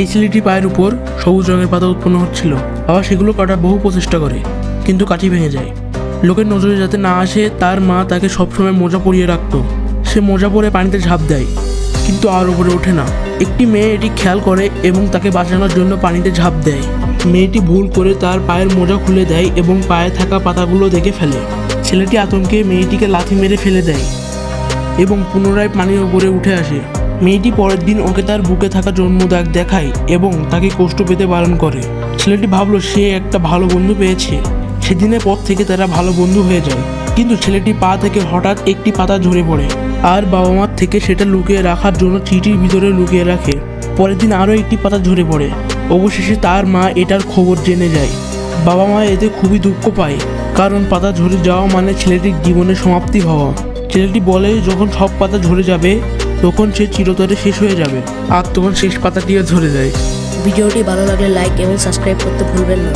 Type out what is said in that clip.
এই ছেলেটি পায়ের উপর সবুজ রঙের পাতা উৎপন্ন হচ্ছিল। বাবা সেগুলো কাটার বহু প্রচেষ্টা করে, কিন্তু কাঠি ভেঙে যায়। লোকের নজরে যাতে না আসে, তার মা তাকে সবসময় মোজা পরিয়ে রাখতো। সে মোজা পরে পানিতে ঝাঁপ দেয়, কিন্তু আর উপরে ওঠে না। একটি মেয়ে এটি খেয়াল করে এবং তাকে বাঁচানোর জন্য পানিতে ঝাঁপ দেয়। মেয়েটি ভুল করে তার পায়ের মোজা খুলে দেয় এবং পায়ে থাকা পাতাগুলো দেখে ফেলে। ছেলেটি আতঙ্কে মেয়েটিকে লাথি মেরে ফেলে দেয় এবং পুনরায় পানির উপরে উঠে আসে। মেয়েটি পরের দিন ওকে তার বুকে থাকা জন্মদাগ দেখায় এবং তাকে কষ্ট পেতে বারণ করে। ছেলেটি ভাবলো, সে একটা ভালো বন্ধু পেয়েছে। সেদিনের পর থেকে তারা ভালো বন্ধু হয়ে যায়। কিন্তু ছেলেটি পা থেকে হঠাৎ একটি পাতা ঝরে পড়ে। আর বাবা মার থেকে সেটা লুকিয়ে রাখার জন্য চিঠির ভিতরে লুকিয়ে রাখে। পরের দিন আরও একটি পাতা ঝরে পড়ে। অবশেষে তার মা এটার খবর জেনে যায়। বাবা মা এতে খুবই দুঃখ পায়, কারণ পাতা ঝরে যাওয়া মানে ছেলেটির জীবনের সমাপ্তি হওয়া। ছেলেটি বলে, যখন সব পাতা ঝরে যাবে তখন সে চিরতরে শেষ হয়ে যাবে। আর তখন শেষ পাতাটিও ঝরে যায়। ভিডিওটি ভালো লাগলে লাইক এবং সাবস্ক্রাইব করতে ভুলবেন না।